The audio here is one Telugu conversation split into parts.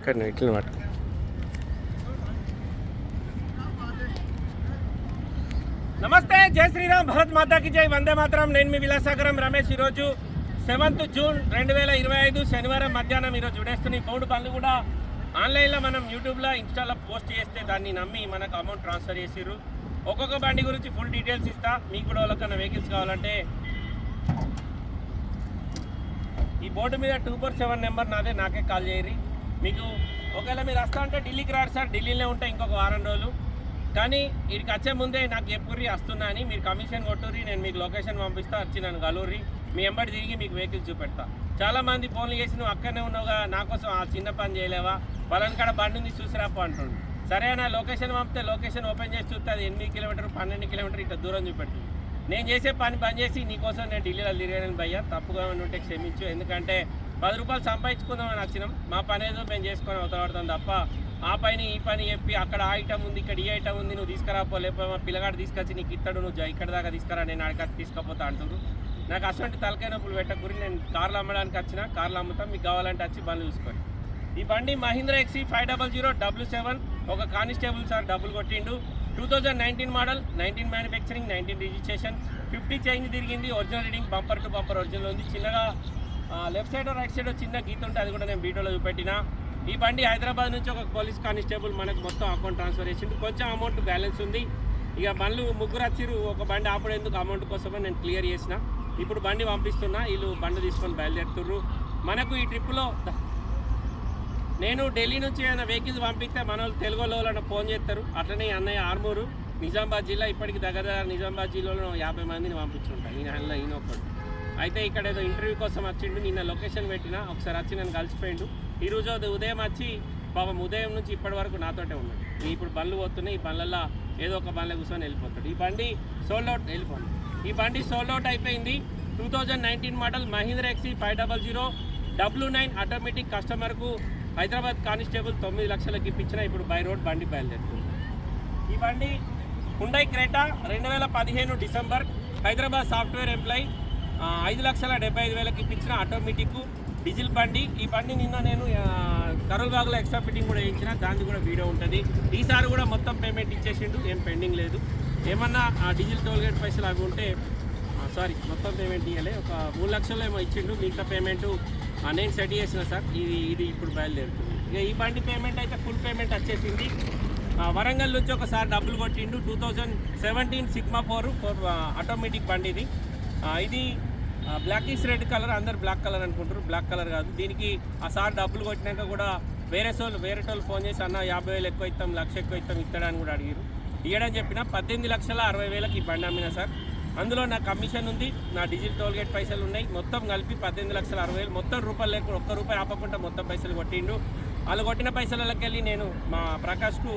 ఇక్కడ ఇట్లా పట్టుకో. నమస్తే జై శ్రీరామ్ భరత్ మాతాకి జై. వందే మాత్రం. నేను మీ విలాసాగరం రమేష్ ఈరోజు సెవెంత్ జూన్ రెండు వేల ఇరవై ఐదు శనివారం మధ్యాహ్నం ఈరోజు విడేస్తున్న ఈ పౌడు పనులు కూడా ఆన్లైన్లో మనం యూట్యూబ్లో ఇన్స్టాలో పోస్ట్ చేస్తే దాన్ని నమ్మి మనకు అమౌంట్ ట్రాన్స్ఫర్ చేసిర్రు. ఒక్కొక్క బండి గురించి ఫుల్ డీటెయిల్స్ ఇస్తా. మీకు కూడా వాళ్ళకన్నా వెహికల్స్ కావాలంటే ఈ బోర్డు మీద టూ ఫోర్ సెవెన్ నెంబర్ నాదే నాకే కాల్ చేయరు మీకు ఒకవేళ మీరు వస్తా అంటే ఢిల్లీకి రాడు సార్. ఢిల్లీలో ఉంటే ఇంకొక వారం రోజులు. కానీ వీడికి వచ్చే ముందే నాకు చెప్పుర్రి వస్తున్నా అని మీరు కమిషన్ కొట్టుర్రి నేను మీకు లొకేషన్ పంపిస్తా వచ్చి నన్ను కలూరి మీ ఎంబడి తిరిగి మీకు వెహికల్ చూపెడతా. చాలామంది ఫోన్లు చేసి నువ్వు అక్కడనే ఉన్నావుగా నా కోసం ఆ చిన్న పని చేయలేవా? వాళ్ళని కాడ బండి ఉంది చూసిరాపో అంటుండు. సరే నా లొకేషన్ పంపితే లొకేషన్ ఓపెన్ చేసి చూస్తే అది ఎనిమిది కిలోమీటర్ పన్నెండు కిలోమీటర్ ఇట్లా దూరం చూపెడుతుంది. నేను చేసే పని పని చేసి నీకోసం నేను ఢిల్లీలో తిరిగాను భయ్యా తప్పుగా ఉంటే క్షమించు. ఎందుకంటే పది రూపాయలు సంపాదించుకుందామని వచ్చినాం మా పని ఏదో మేము చేసుకొని అవతలపడతాం తప్ప ఆ పని ఈ పని చెప్పి అక్కడ ఆ ఐటమ్ ఉంది ఇక్కడ ఈ ఐటమ్ ఉంది నువ్వు తీసుకురాపో లేకపోతే మా పిల్లగాడు తీసుకొచ్చి నీకు ఇస్తాడు నువ్వు ఇక్కడ దాకా తీసుకురా నేను ఆడికి తీసుకపోతా అంటున్నారు నాకు అసలు తలకాయ నొప్పులు పెట్టకూరి నేను కార్లు అమ్మడానికి వచ్చిన కార్లు అమ్ముతాం మీకు కావాలంటే వచ్చి బండ్లు చూసుకోండి. ఈ బండి Mahindra ఎక్సీ five double zero W seven ఒక కానిస్టేబుల్ సార్ డబ్బులు కొట్టిండు. Two thousand nineteen model nineteen manufacturing nineteen registration fifty change తిరిగింది original reading bumper to bumper original ఉంది. చిన్నగా లెఫ్ట్ సైడ్ రైట్ సైడ్ చిన్న గీత ఉంటే అది కూడా నేను వీడియోలో చూపెట్టిన. ఈ బండి హైదరాబాద్ నుంచి ఒక పోలీస్ కానిస్టేబుల్ మనకు మొత్తం అకౌంట్ ట్రాన్స్ఫర్ చేసిండు. కొంచెం అమౌంట్ బ్యాలెన్స్ ఉంది. ఇక బండ్లు ముగ్గురు వచ్చిరు ఒక బండి ఆపడేందుకు అమౌంట్ కోసమే నేను క్లియర్ చేసిన. ఇప్పుడు బండి పంపిస్తున్నా. వీళ్ళు బండి తీసుకొని బయలుదేరుతుర్రు. మనకు ఈ ట్రిప్లో నేను ఢిల్లీ నుంచి ఏమైనా వెహికల్స్ పంపిస్తే మన వాళ్ళు తెలుగులో వాళ్ళని ఫోన్ చేస్తారు. అట్లనే అన్నయ్య ఆర్మూరు నిజామాబాద్ జిల్లా ఇప్పటికి దగ్గర దగ్గర నిజామాబాద్ జిల్లాలో యాభై మందిని పంపించుంటాను ఈయన అందులో ఈయన ఒకటి అయితే ఇక్కడ ఏదో ఇంటర్వ్యూ కోసం వచ్చిండు నిన్న లొకేషన్ పెట్టిన ఒకసారి వచ్చి నన్ను కలిసిపోయిండు. ఈరోజు అది ఉదయం వచ్చి పాపం ఉదయం నుంచి ఇప్పటి వరకు నాతోటే ఉన్నాడు. నీ ఇప్పుడు బండ్లు పోతున్నాయి ఈ బండ్లలో ఏదో ఒక బండ్ల కూర్చొని వెళ్ళిపోతాడు. ఈ బండి సోల్డ్ అవుట్ వెళ్ళిపోండి. ఈ బండి సోల్డ్ అవుట్ అయిపోయింది. Two thousand nineteen model Mahindra ఎక్సీ five double zero W nine automatic కస్టమర్కు హైదరాబాద్ కానిస్టేబుల్ తొమ్మిది లక్షలకి ఇప్పించిన ఇప్పుడు బై రోడ్ బండి బయలుదేరుతుంది. ఈ బండి హుండై క్రేటా రెండు వేల పదిహేను డిసెంబర్ హైదరాబాద్ సాఫ్ట్వేర్ ఎంప్లాయ్ ఐదు లక్షల డెబ్బై ఐదు వేలకి ఇప్పించిన ఆటోమేటిక్ డీజిల్ బండి. ఈ బండి నిన్న నేను కరోల్ బాగ్లో ఎక్స్ట్రా ఫిట్టింగ్ కూడా వేయించిన. దానికి కూడా వీడియో ఉంటుంది. ఈసారి కూడా మొత్తం పేమెంట్ ఇచ్చేసిండు. ఏం పెండింగ్ లేదు. ఏమన్నా ఆ డీజిల్ టోల్గేట్ పైసలు అవి ఉంటే సారీ మొత్తం పేమెంట్ ఇవ్వలే ఒక మూడు లక్షలు ఏమో ఇచ్చిండు. మిగతా పేమెంట్ నేను సెట్ చేసిన సార్. ఇది ఇది ఇప్పుడు బయలుదేరుతుంది. ఇక ఈ బండి పేమెంట్ అయితే ఫుల్ పేమెంట్ వచ్చేసింది. వరంగల్ నుంచి ఒకసారి డబ్బులు కొట్టిండు. Two thousand seventeen sigma four four automatic బండి ఇది ఇది బ్లాక్ ఈస్ రెడ్ కలర్ అందరు బ్లాక్ కలర్ అనుకుంటారు. బ్లాక్ కలర్ కాదు. దీనికి ఆ సార్ డబ్బులు కొట్టినాక కూడా వేరే సోళ్ళు వేరే వాళ్ళు ఫోన్ చేసి అన్న యాభై వేలు ఎక్కువ ఇస్తాం లక్ష ఎక్కువ ఇస్తాం ఇస్తాడని కూడా అడిగారు ఇవ్వడని చెప్పిన పద్దెనిమిది లక్షల అరవై వేలకి ఈ బండి అమ్మిన సార్. అందులో నా కమిషన్ ఉంది నా డిజిటల్ టోల్ గేట్ పైసలు ఉన్నాయి. మొత్తం కలిపి పద్దెనిమిది లక్షల అరవై వేలు మొత్తం రూపాయలు లేకుండా ఒక్క రూపాయి ఆపకుండా మొత్తం పైసలు కొట్టిండు. వాళ్ళు కొట్టిన పైసలకెళ్ళి నేను మా ప్రకాష్కు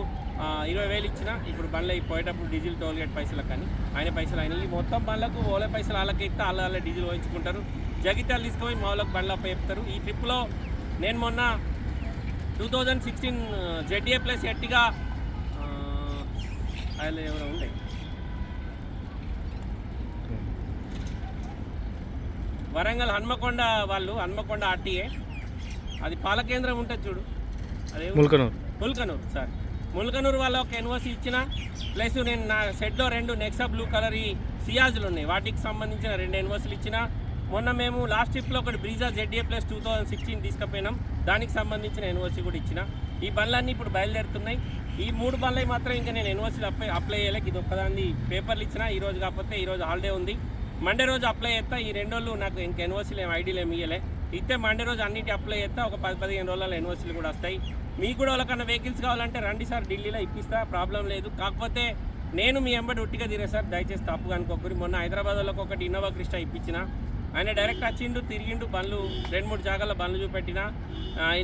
ఇరవై వేలు ఇచ్చిన. ఇప్పుడు బండ్లు పోయేటప్పుడు డీజిల్ టోల్గేట్ పైసలకు కానీ ఆయన పైసలు ఆయన. ఈ మొత్తం బండ్లకు ఓలే పైసలు వాళ్ళకి ఇస్తే వాళ్ళ వాళ్ళ డీజిల్ పోయించుకుంటారు జగిత్యాలు తీసుకుపోయి మా వాళ్ళకి బండ్లు అప్ప ఈ ట్రిప్లో నేను మొన్న two thousand sixteen ZA plus ఎట్టిగా ఆయన ఎవరో ఉండే. వరంగల్ హన్మకొండ వాళ్ళు హన్మకొండ ఆర్టీఏ. అది పాల కేంద్రం ఉంటుంది చూడు. ముల్కనూరు. ముల్కనూరు సార్. ముల్కనూరు వాళ్ళ ఒక ఎన్ఓసి ఇచ్చిన ప్లస్ నేను నా సెట్లో రెండు నెక్సా బ్లూ కలర్ ఈ సియాజులు ఉన్నాయి. వాటికి సంబంధించిన రెండు ఎన్ఓసీలు ఇచ్చిన. మొన్న మేము లాస్ట్ ట్రిప్లో ఒకటి Brezza ZA plus two thousand sixteen తీసుకుపోయినాం. దానికి సంబంధించిన ఎన్ఓసి కూడా ఇచ్చిన. ఈ బండ్లన్నీ ఇప్పుడు బయలుదేరుతున్నాయి. ఈ మూడు బండ్లవి మాత్రం ఇంకా నేను ఎన్ఓసీలు అప్లై అప్లై చేయలేక ఇది ఒక్కదాన్ని పేపర్లు ఇచ్చిన ఈ రోజు కాకపోతే ఈ రోజు హాలిడే ఉంది. మండే రోజు అప్లై చేస్తా. ఈ రెండు రోజులు నాకు ఇంక ఎన్ఓసీలు ఏం ఐడీలు ఏమి ఇయ్యలే. ఇస్తే మండే రోజు అన్నిటి అప్లై చేస్తా. ఒక పది పదిహేను రోజుల ఎన్ఓసీలు కూడా వస్తాయి. మీకు కూడా వాళ్ళకన్నా వెహికల్స్ కావాలంటే రండి సార్ ఢిల్లీలో ఇప్పిస్తా ప్రాబ్లం లేదు. కాకపోతే నేను మీ ఎంబడి ఒట్టిగా తిరే సార్ దయచేసి తప్పుగా అనుకోకరి మొన్న హైదరాబాద్ వాళ్ళకి ఒకటి ఇన్నోవా క్రిస్టా ఇప్పించిన. ఆయన డైరెక్ట్ వచ్చిండు తిరిగిండు బండ్లు రెండు మూడు జాగాల్లో బండ్లు చూపెట్టిన.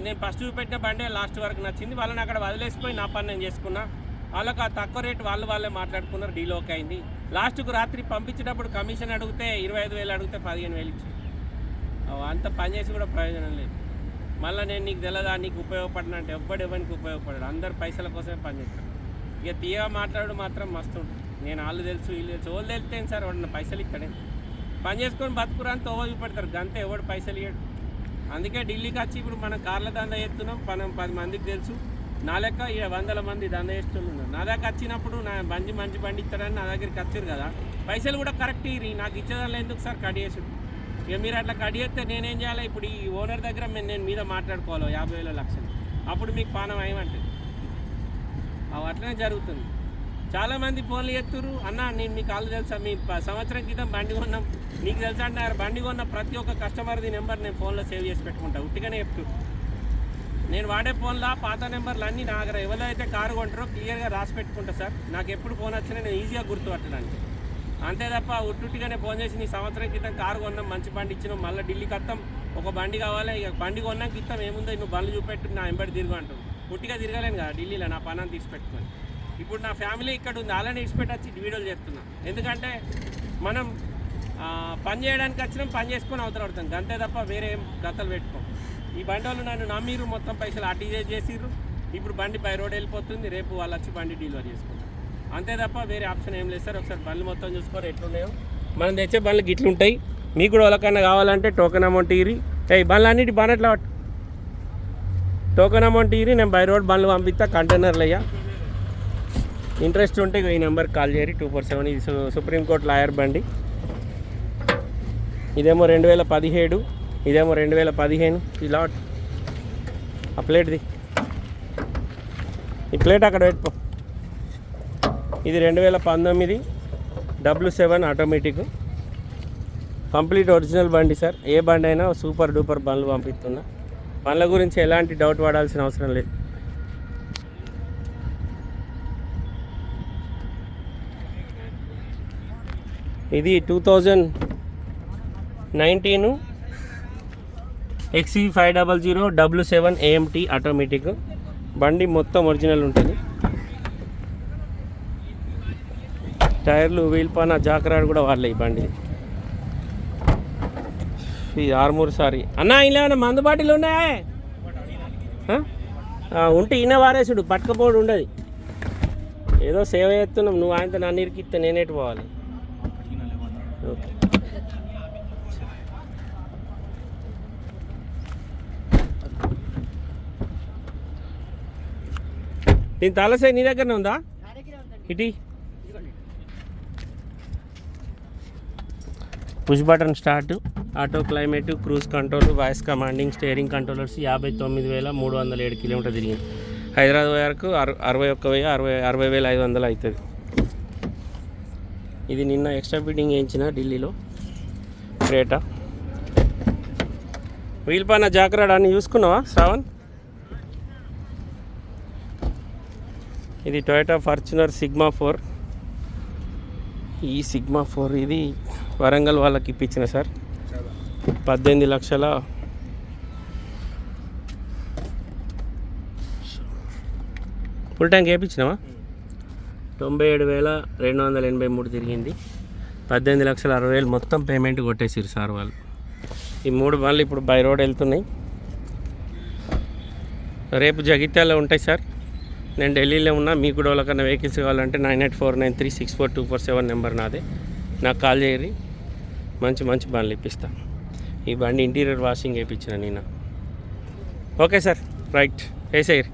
నేను ఫస్ట్ చూపెట్టిన బండే లాస్ట్ వరకు నచ్చింది. వాళ్ళని అక్కడ వదిలేసిపోయి నా పని నేను చేసుకున్నా. వాళ్ళకి ఆ తక్కువ రేటు వాళ్ళు వాళ్ళే మాట్లాడుకున్నారు డీల్ ఓకే అయింది. లాస్ట్కు రాత్రి పంపించేటప్పుడు కమిషన్ అడిగితే ఇరవై ఐదు వేలు అడిగితే పదిహేను వేలు ఇచ్చి అంత పని చేసి కూడా ప్రయోజనం లేదు. మళ్ళీ నేను నీకు తెలదా నీకు ఉపయోగపడిన అంటే ఎవ్వడు ఎవరికి ఉపయోగపడడు. అందరు పైసల కోసమే పని చేస్తారు. ఇక తీయ మాట్లాడు మాత్రం మస్తు ఉంటుంది. నేను వాళ్ళు తెలుసు వీళ్ళు తెలుసు. వాళ్ళు తెలితే సార్ వాడిన పైసలు ఇక్కడే పని చేసుకొని బతుకురా అని తోవ చూపెడతారు. గంతే ఎవడు పైసలు ఇవ్వడు అందుకే ఢిల్లీకి వచ్చి ఇప్పుడు మనం కార్ల దంద చేస్తున్నాం. మనం పది మందికి తెలుసు. నా లెక్క ఇక వందల మంది దంద చేస్తున్నారు నా దగ్గర వచ్చినప్పుడు నా మంచి మంచి బండి ఇస్తాడని నా దగ్గరికి వచ్చారు కదా. పైసలు కూడా కరెక్ట్ ఇరి నాకు ఇచ్చేదాన్ని ఎందుకు సార్ కట్ చేసుడు ఇక మీరు అట్లా కట్ చేస్తే నేనేం చేయాలి? ఇప్పుడు ఈ ఓనర్ దగ్గర నేను మీద మాట్లాడుకోవాలి యాభై వేల లక్షలు. అప్పుడు మీకు పానం ఏమంటుంది అవి అట్లనే జరుగుతుంది. చాలామంది ఫోన్లు ఎత్తురు అన్న నేను మీకు కాళ్ళు తెలుసా? మీ సంవత్సరం క్రితం బండి కొన్నాం. నీకు తెలుసా అంటే బండి కొన్న ప్రతి ఒక్క కస్టమర్ది నెంబర్ నేను ఫోన్లో సేవ్ చేసి పెట్టుకుంటా. ఉట్టిగానే చెప్తూ. నేను వాడే ఫోన్లో పాత నెంబర్లు అన్నీ నా దగ్గర. ఎవరైతే కారు కొంటారో క్లియర్గా రాసి పెట్టుకుంటా సార్. నాకు ఎప్పుడు ఫోన్ వచ్చినా నేను ఈజీగా గుర్తుపట్టడానికి. అంతే తప్ప ఉట్టుట్టిగానే ఫోన్ చేసి నీ సంవత్సరం క్రితం కారు కొన్నాం మంచి బండి ఇచ్చినాం మళ్ళీ ఢిల్లీకి వస్తాం ఒక బండి కావాలి ఇక బండి కొన్నాక ఇస్తాం ఏముందో నువ్వు బండ్లు చూపెట్టు నా ఎంబడి తిరుగు అంటావు ఉట్టిగా తిరగలేను కదా ఢిల్లీలో నా పనాన్ని తీసిపెట్టుకొని ఇప్పుడు నా ఫ్యామిలీ ఇక్కడ ఉంది అలానే ఇచ్చిపెట్టి వచ్చి వీడియోలు చేస్తున్నా. ఎందుకంటే మనం పని చేయడానికి వచ్చినాం పని చేసుకొని అవతల పడతాం. అంతే తప్ప వేరే ఏం గతలు పెట్టుకోం. ఈ బండి వాళ్ళు నన్ను నమ్మిరు మొత్తం పైసలు అటీజే చేసిర్రు. ఇప్పుడు బండి బై రోడ్ వెళ్ళిపోతుంది రేపు వాళ్ళు వచ్చి బండి డెలివరీ చేసుకుంటారు. అంతే తప్ప వేరే ఆప్షన్ ఏం లేదు సార్. ఒకసారి బండ్లు మొత్తం చూసుకోరు ఎట్లున్నాయో. మనం తెచ్చే బండ్లు గిట్లుంటాయి. మీకు కూడా ఎవరికైనా కావాలంటే టోకెన్ అమౌంట్ ఇరి ఏ బండ్లు అన్నిటి బానట్లా టోకెన్ అమౌంట్ ఇరి నేను బై రోడ్ బండ్లు పంపిస్తా కంటైనర్లు అయ్యా ఇంట్రెస్ట్ ఉంటే ఈ నెంబర్కి కాల్ చేయరు టూ ఫోర్ సెవెన్ ఇది సుప్రీంకోర్టు లాయర్ బండి. ఇదేమో రెండు వేల పదిహేడు ఇదేమో రెండు వేల పదిహేను. ఈ లాట్ ఆ ప్లేట్ది ఈ ప్లేట్ అక్కడ పెట్టుకో. ఇది రెండు వేల పంతొమ్మిది W seven automatic. Complete original బండి సార్. ఏ బండి అయినా సూపర్ డూపర్ బండ్లు పంపిస్తున్నా. బండ్ల గురించి ఎలాంటి డౌట్ పడాల్సిన అవసరం లేదు. ఇది two thousand nineteen XE five double zero W seven AMT automatic. బండి మొత్తం ఒరిజినల్ ఉంటుంది. టైర్లు వీల్ పైన జాకరాడు కూడా వాళ్ళే ఈ బండి. ఇది ఆరుమూరు సారి. అన్న ఇలా మందు బాటిల్ ఉన్నాయా? ఉంటే ఈయన వారేసుడు పట్టుకపోడు ఉండదు. ఏదో సేవ చేస్తున్నాం నువ్వు ఆయనతో నన్ను ఇరికిస్తే నేనేటి పోవాలి? ఓకే. దీని తలసే నీ దగ్గరనే ఉందా? ఇటీ push button start auto climate cruise control voice commanding steering controllers యాభై తొమ్మిది వేల మూడు వందల ఏడు కిలోమీటర్ తిరిగింది. హైదరాబాద్ వరకు అర అరవై ఒక్క వెయ్యి అరవై అరవై వేల ఐదు వందలు అవుతుంది ఇది నిన్న ఎక్స్ట్రా ఫిట్టింగ్ వేయించిన ఢిల్లీలో క్రేటా. వీల్ పైన జాగ్రత్త అని చూసుకున్నావా శ్రావణ్? ఇది టొయోటా ఫార్చునర్ సిగ్మా ఫోర్. ఈ సిగ్మా ఫోర్ ఇది వరంగల్ వాళ్ళకి ఇప్పించిన సార్. పద్దెనిమిది లక్షల ఫుల్ ట్యాంక్ వేయించినావా తొంభై ఏడు వేల రెండు వందల ఎనభై మూడు తిరిగింది. పద్దెనిమిది లక్షల అరవై వేలు మొత్తం పేమెంట్ కొట్టేసిరు సార్ వాళ్ళు. ఈ మూడు బండ్లు ఇప్పుడు బై రోడ్ వెళ్తున్నాయి. రేపు జగిత్యాల ఉంటాయి సార్. నేను ఢిల్లీలో ఉన్నా మీకు కూడా వాళ్ళకన్నా వెహికల్స్ కావాలంటే nine eight four nine three six four two four seven number నాదే. నాకు కాల్ చేయరి మంచి మంచి బండ్లు ఇప్పిస్తా. ఈ బండి ఇంటీరియర్ వాషింగ్ వేయించిన నేను ఓకే సార్ రైట్ వేసేయరు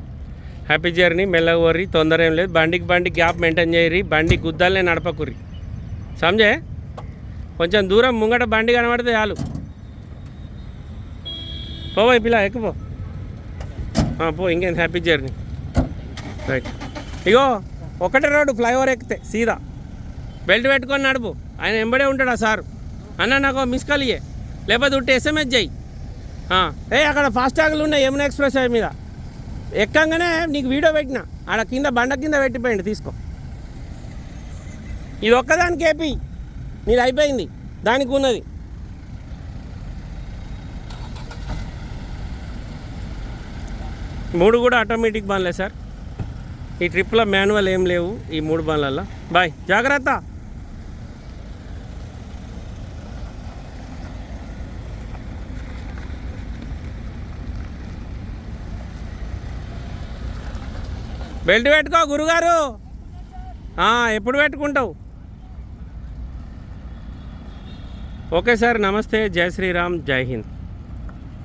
హ్యాపీ జర్నీ మెల్లగా ఓర్రి తొందర ఏం లేదు. బండికి బండి గ్యాప్ మెయింటైన్ చేయరి బండి గుద్దాలనే నడపకుర్రి. సమజే కొంచెం దూరం ముంగట బండి కనబడితే చాలు. పోవా పిల్ల ఎక్కుపో. పో ఇంకేం హ్యాపీ జర్నీ రైట్ ఇగో ఒకటే రోడ్డు ఫ్లైఓవర్ ఎక్కితే సీదా. బెల్ట్ పెట్టుకొని నడుపు. ఆయన ఎంబడే ఉంటాడు ఆ సార్? అన్న నాకు మిస్ కాల్ ఇయ్యే. లేకపోతే ఉంటే ఎస్ఎంఎస్ చేయి ఏ అక్కడ ఫాస్ట్ ట్యాగ్లు ఉన్నాయి యమునా ఎక్స్ప్రెస్ హైవే మీద. ఎక్కంగానే నీకు వీడియో పెట్టిన. ఆడ కింద బండ కింద పెట్టిపోయింది తీసుకో. ఇది ఒక్కదానికి ఏపీ నీది అయిపోయింది. దానికి ఉన్నది. మూడు కూడా ఆటోమేటిక్ బండ్లే సార్. ఈ ట్రిప్లో మాన్యువల్ ఏం లేవు ఈ మూడు బండ్లల్లో. బాయ్. జాగ్రత్త. బెల్ట్ పెట్టుకో గురుగారు. ఎప్పుడు పెట్టుకుంటావు? ఓకే సార్ నమస్తే. జై శ్రీరామ్ జై హింద్.